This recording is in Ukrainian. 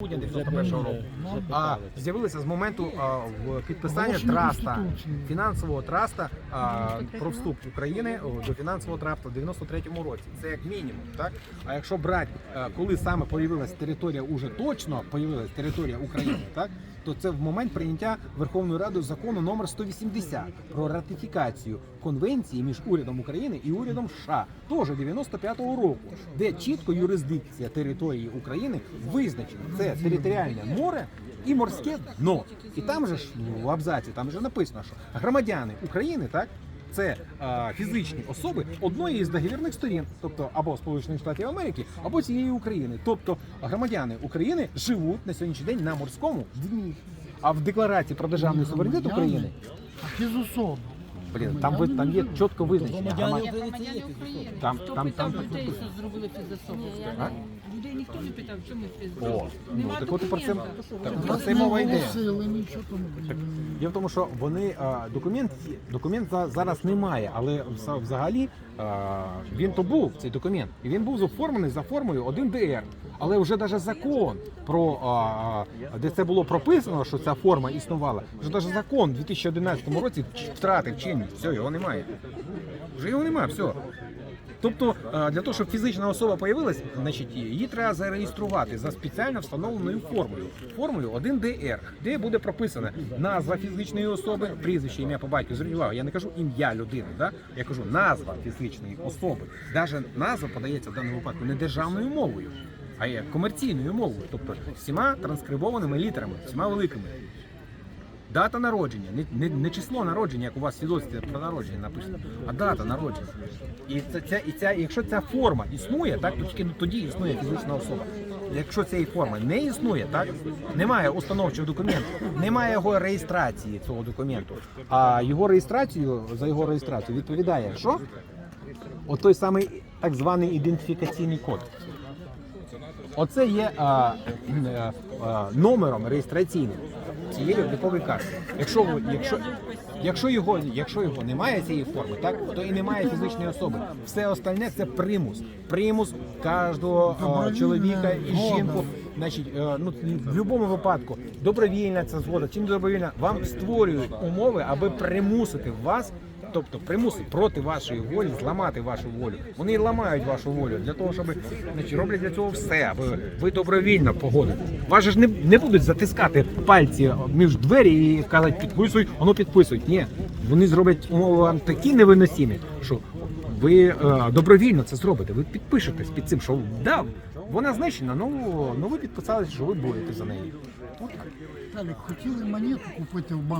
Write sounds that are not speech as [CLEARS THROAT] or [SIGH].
грудня 91 року. А з'явилися з моменту а, в підписання траста фінансового траста а, про вступ України до фінансового траста в 93-му році. Це як мінімум, так? А якщо брати, коли саме появилась територія, уже точно появилась територія України, [CLEARS THROAT] так? То це в момент прийняття Верховною Радою закону номер 180 про ратифікацію конвенції між урядом України і урядом США, теж 95-го року, де чітко юрисдикція території України визначена. Це територіальне море і морське дно. І там же ж ну, в абзаці там же написано, що громадяни України, так. Це е, фізичні особи одної із договірних сторін, тобто або Сполучених Штатів Америки, або цієї України. Тобто громадяни України живуть на сьогоднішній день на морському дні. А в декларації про державний суверенітет України, фізособи. Блін, там ви там є чітко визначення. Громадяни України. Там там там людей, що зробили фізособу? А? Людей ніхто не питав, що ми О, ну так от і про це документа. так, про це мова йде. Діло в тому, що вони а, документ документ за- зараз немає, але вз- взагалі а, він то був цей документ, і він був оформлений за формою 1 ДР. Але вже навіть закон про а, а, де це було прописано, що ця форма існувала, вже навіть закон у 2011 році втратив чинність. Все, його немає. Вже його немає, все. Тобто е, для того, щоб фізична особа появилась, значить її треба зареєструвати за спеціально встановленою формою. Формою 1ДР, де буде прописана назва фізичної особи, прізвище, ім'я по батьку. Зверніть увагу, я не кажу ім'я людини, да? я кажу назва фізичної особи. Навіть назва подається в даному випадку не державною мовою, а є комерційною мовою, тобто всіма транскрибованими літерами, всіма великими. Дата народження, не, не, не число народження, як у вас свідоцтві про народження написано, а дата народження. І це, ця, і ця, якщо ця форма існує, так то тільки тоді існує фізична особа. Якщо цієї форми не існує, так немає установчого документу, немає його реєстрації цього документу. А його реєстрацію за його реєстрацію відповідає що? От той самий так званий ідентифікаційний код. Оце є а, е, а, номером реєстраційним цієї облікової карти. Якщо ви- якщо, якщо його, якщо його немає цієї форми, так то і немає фізичної особи. Все остальне це примус. Примус кожного чоловіка і жінку. Значить, е, ну в будь-якому випадку добровільна ця згода, чи не добровільна, вам створюють умови, аби примусити вас. Тобто примусити проти вашої волі зламати вашу волю. Вони ламають вашу волю для того, щоб значить, роблять для цього все, аби ви добровільно погодите. Вас же ж не, не будуть затискати пальці між двері і казати підписуй, воно підписують. Ні, вони зроблять умови вам такі невиносімі, що ви е, добровільно це зробите. Ви підпишетесь під цим, що да, вона знищена, ну, ну ви підписалися, що ви будете за неї. От так. Хотіли монету купити в банку.